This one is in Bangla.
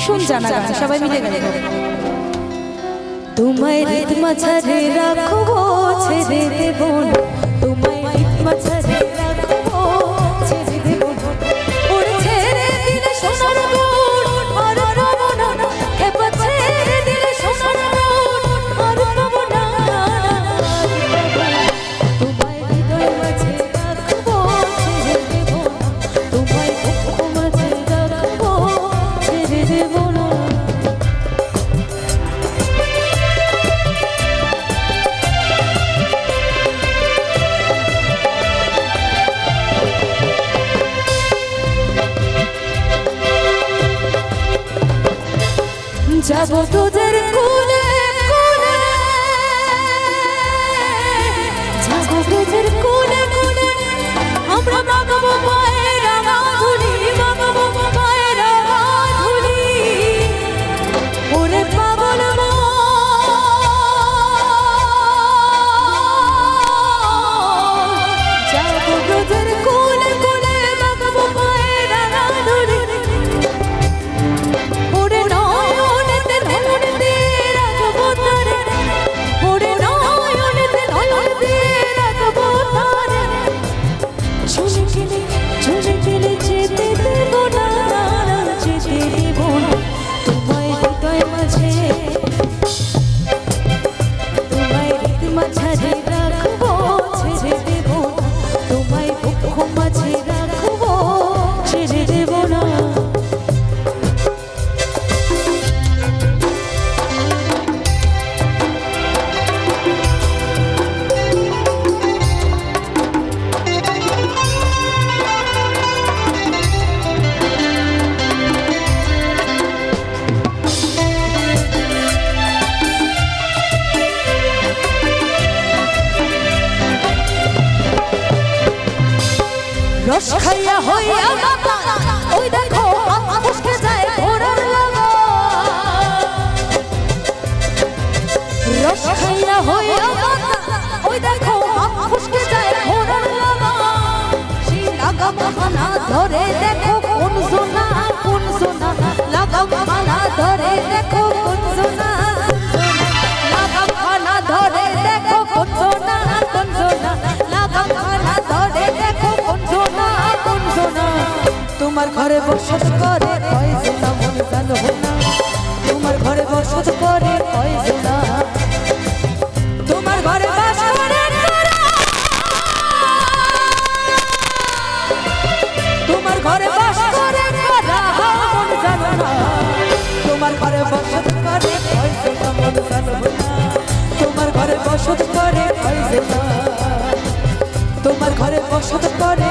ভীষণ জানা গান সবাই মিলে গেল তোমায় রিত মাঝারে রাখো ছেড়ে যাব তোদের কুলে কুলে। যাব তোদের কুলে কুলে। আমরা মাগবো না তোমায় রস খাইয়া হইয়া বাবা ওই দেখো মুসকে যায় ঘোড়ার লাগা। রস খাইয়া হইয়া বাবা ওই দেখো মুসকে যায় ঘোড়ার লাগা। সেই লাগা মালা ধরে তোমার ঘরে বসত করে কয় সোনা মন জানো না। তোমার ঘরে বসত করে কয় সোনা তোমার ঘরে বাস করে? তোমার ঘরে বাস করে? মন জানো না। তোমার ঘরে বসত করে কয় মন জানো তোমার ঘরে বসত করে তোমার ঘরে বসত করে